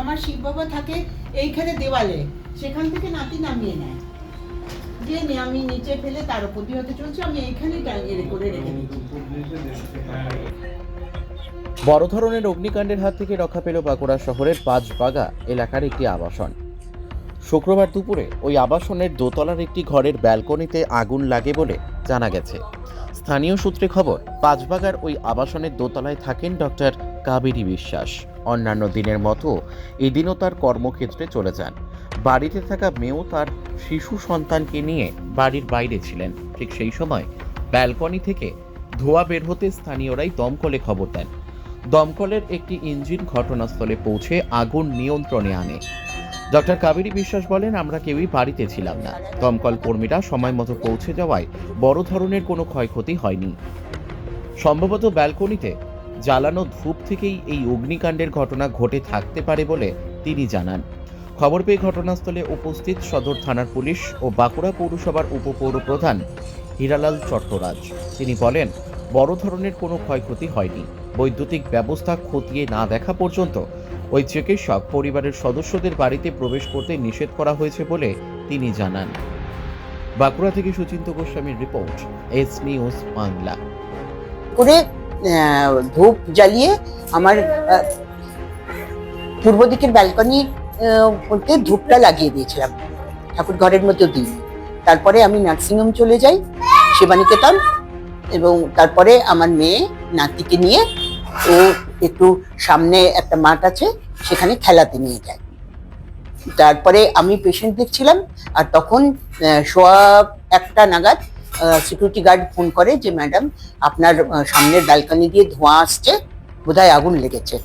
আমার শিব বাবা থাকে এইখানে দেওয়ালে, সেখান থেকে নাতি নামিয়ে নেয়। দিয়ে আমি নিচে ফেলে তার হতে চলছে, আমি এইখানেই টাঙিয়ে করে রেখে বড় ধরনের অগ্নিকাণ্ডের হাত থেকে রক্ষা পেল বাঁকুড়া শহরের পাঁচবাগা এলাকার একটি আবাসন। শুক্রবার দুপুরে ওই আবাসনের দোতলার একটি ঘরের ব্যালকনিতে আগুন লাগে বলে জানা গেছে। স্থানীয় সূত্রে খবর, পাঁচবাগার ওই আবাসনের দোতলায় থাকেন ডক্টর কাবেরী বিশ্বাস। অন্যান্য দিনের মতো এদিনও তার কর্মক্ষেত্রে চলে যান। বাড়িতে থাকা মেয়েও তার শিশু সন্তানকে নিয়ে বাড়ির বাইরে ছিলেন। ঠিক সেই সময় ব্যালকনি থেকে ধোঁয়া বের হতে স্থানীয়রাই দমকলে খবর দেন। দমকলের একটি ইঞ্জিন ঘটনাস্থলে পৌঁছে আগুন নিয়ন্ত্রণে আনে। ডক্টর কাবেরী বিশ্বাস বলেন, আমরা কেউই বাড়িতে ছিলাম না। দমকল কর্মীরা সময় মতো পৌঁছে যাওয়ায় বড় ধরনের কোনো ক্ষয়ক্ষতি হয়নি। সম্ভবত ব্যালকনিতে জ্বালানো ধূপ থেকেই এই অগ্নিকাণ্ডের ঘটনা ঘটে থাকতে পারে বলে তিনি জানান। খবর পেয়ে ঘটনাস্থলে উপস্থিত সদর থানার পুলিশ ও বাঁকুড়া পৌরসভার উপপৌর প্রধান হীরালাল চট্টরাজ। তিনি বলেন, বড় ধরনের কোনো ক্ষয়ক্ষতি হয়নি। বৈদ্যুতিক ব্যবস্থা খতিয়ে না দেখা পর্যন্ত ওই চিকিৎসক পরিবারের সদস্যদের বাড়িতে প্রবেশ করতে নিষেধ করা হয়েছে বলে তিনি জানান। বাঁকুড়া থেকে সুচিন্ত গোস্বামীর রিপোর্ট, এস নিউজ বাংলা। ধূপ জ্বালিয়ে আমার পূর্ব দিকের ব্যালকনির মধ্যে ধূপটা লাগিয়ে দিয়েছিলাম। ঠাকুর ঘরের মধ্যে দিই। তারপরে আমি নার্সিংহোম চলে যাই সেবানিকেতন এবং তারপরে আমার মেয়ে নাতিকে নিয়ে ও একটু সামনে একটা মাঠ আছে, সেখানে খেলাতে নিয়ে যায়। তারপরে আমি পেশেন্ট দেখছিলাম, আর তখন সোয়া একটা নাগাদ সিকিউরিটি গার্ড ফোন করে যে, ম্যাডাম, আপনার সামনের ব্যালকনি দিয়ে ধোঁয়া আসছে, বোধহয় আগুন লেগেছে।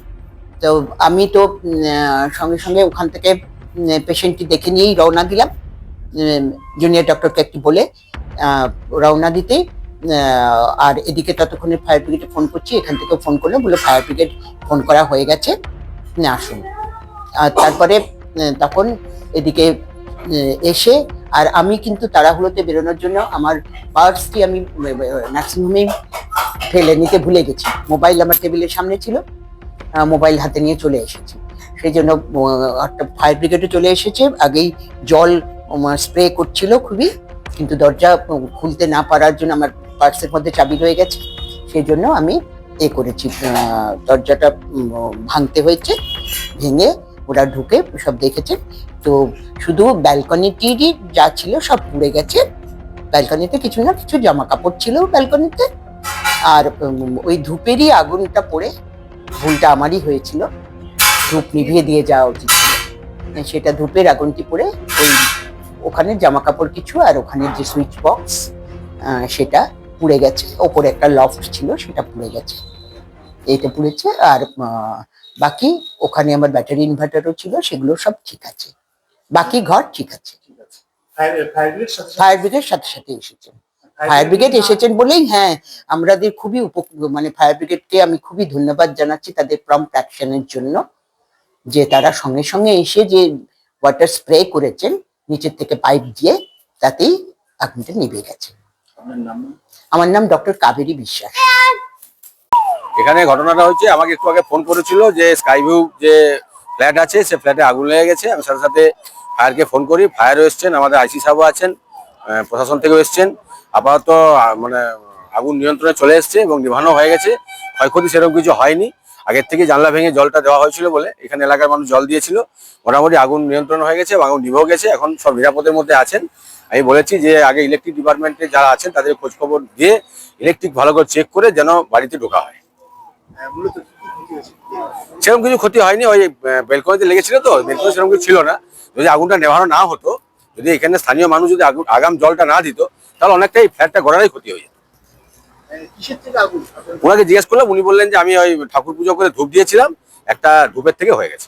তো আমি তো সঙ্গে সঙ্গে ওখান থেকে পেশেন্টটি দেখে নিয়েই রওনা দিলাম। জুনিয়র ডক্টরকে একটু বলে রওনা দিতেই আর এদিকে ততক্ষণে ফায়ার ব্রিগেডে ফোন করছি, এখান থেকে ফোন করলে বলে ফায়ার ব্রিগেড ফোন করা হয়ে গেছে আসুন। আর তারপরে তখন এদিকে এসে আর আমি কিন্তু তাড়াহুড়োতে বেরোনোর জন্য আমার পার্সটি আমি নার্সিংহোমে ফেলে নিতে ভুলে গেছি। মোবাইল আমার টেবিলের সামনে ছিল মোবাইল হাতে নিয়ে চলে এসেছি। সেই জন্য একটা ফায়ার ব্রিগেডে চলে এসেছে। আগেই জল স্প্রে করছিল খুবই, কিন্তু দরজা খুলতে না পারার জন্য আমার পার্সের মধ্যে চাবি রয়ে গেছে। সেই জন্য আমি এ করেছি। দরজাটা ভাঙতে হয়েছে, ভেঙে ওরা ঢুকে সব দেখেছে। তো শুধু ব্যালকনিটিরই যা ছিল সব পুড়ে গেছে। ব্যালকনিতে কিছু না কিছু জামা কাপড় ছিল ব্যালকনিতে আর ওই ধূপেরই আগুনটা পড়ে ভুলটা আমারই হয়েছিল। ধূপ নিভিয়ে দিয়ে যাওয়া উচিত সেটা ধূপের আগুনটি পড়ে ওই ওখানে জামা কাপড় কিছু আর ওখানে যে সুইচ বক্স সেটা পুড়ে গেছে। ওপরে একটা লফট ছিল, সেটা পুড়ে গেছে। এইটা পুড়েছে আর বাকি ওখানে আমার ব্যাটারি ইনভার্টারও ছিল সেগুলো সব ঠিক আছে। বাকি ঘর ঠিক আছে। ফায়ার ব্রিগেড সাথে সাথে? এসেছেন ফায়ার ব্রিগেড এসেছেন বলেই হ্যাঁ আমাদের খুবই উপ মানে ফায়ার ব্রিগেডকে আমি খুবই ধন্যবাদ জানাচ্ছি তাদের প্রম্পট অ্যাকশনের জন্য যে তারা সঙ্গে সঙ্গে এসে যে ওয়াটার স্প্রে করেছেন নিচের থেকে পাইপ দিয়ে তাতেই আগুনটা নিভে গেছে। আমার নাম ডক্টর কাবেরী বিশ্বাস। এখানে ঘটনাটা হচ্ছে আমাকে একটু আগে ফোন করেছিল যে স্কাই ভিউ যে ফ্ল্যাট আছে, সে ফ্ল্যাটে আগুন লেগে গেছে। আমি সাথে সাথে ফায়ারকে ফোন করি ফায়ারও এসছেন, আমাদের আইসি সাহেবও আছেন প্রশাসন থেকেও এসছেন। আপাতত মানে আগুন নিয়ন্ত্রণে চলে এসছে এবং নিভানো হয়ে গেছে। ক্ষয়ক্ষতি সেরকম কিছু হয়নি। আগের থেকে জানলা ভেঙে জলটা দেওয়া হয়েছিল বলে এখানে এলাকার মানুষ জল দিয়েছিল। মোটামুটি আগুন নিয়ন্ত্রণ হয়ে গেছে আগুন নিভেও গেছে। এখন সব নিরাপদের মধ্যে আছেন। আমি বলেছি যে আগে ইলেকট্রিক ডিপার্টমেন্টে যারা আছেন, তাদের খোঁজখবর দিয়ে ইলেকট্রিক ভালো করে চেক করে যেন বাড়িতে ঢোকা হয়। সেরকম কিছু ক্ষতি হয়নি ওই বেলকনিতে লেগেছিল তো বেলকনি সেরকম কিছু ছিল না। যদি আগুনটা নেভানো না হতো যদি এখানে স্থানীয় মানুষ যদি আগাম জলটা না দিত তাহলে অনেকটাই ফ্ল্যাটটা গড়ারই ক্ষতি হয়ে যেত। ওনাকে জিজ্ঞেস করলাম উনি বললেন যে আমি ওই ঠাকুর পুজো করে ধূপ দিয়েছিলাম একটা ধূপের থেকে হয়ে গেছে।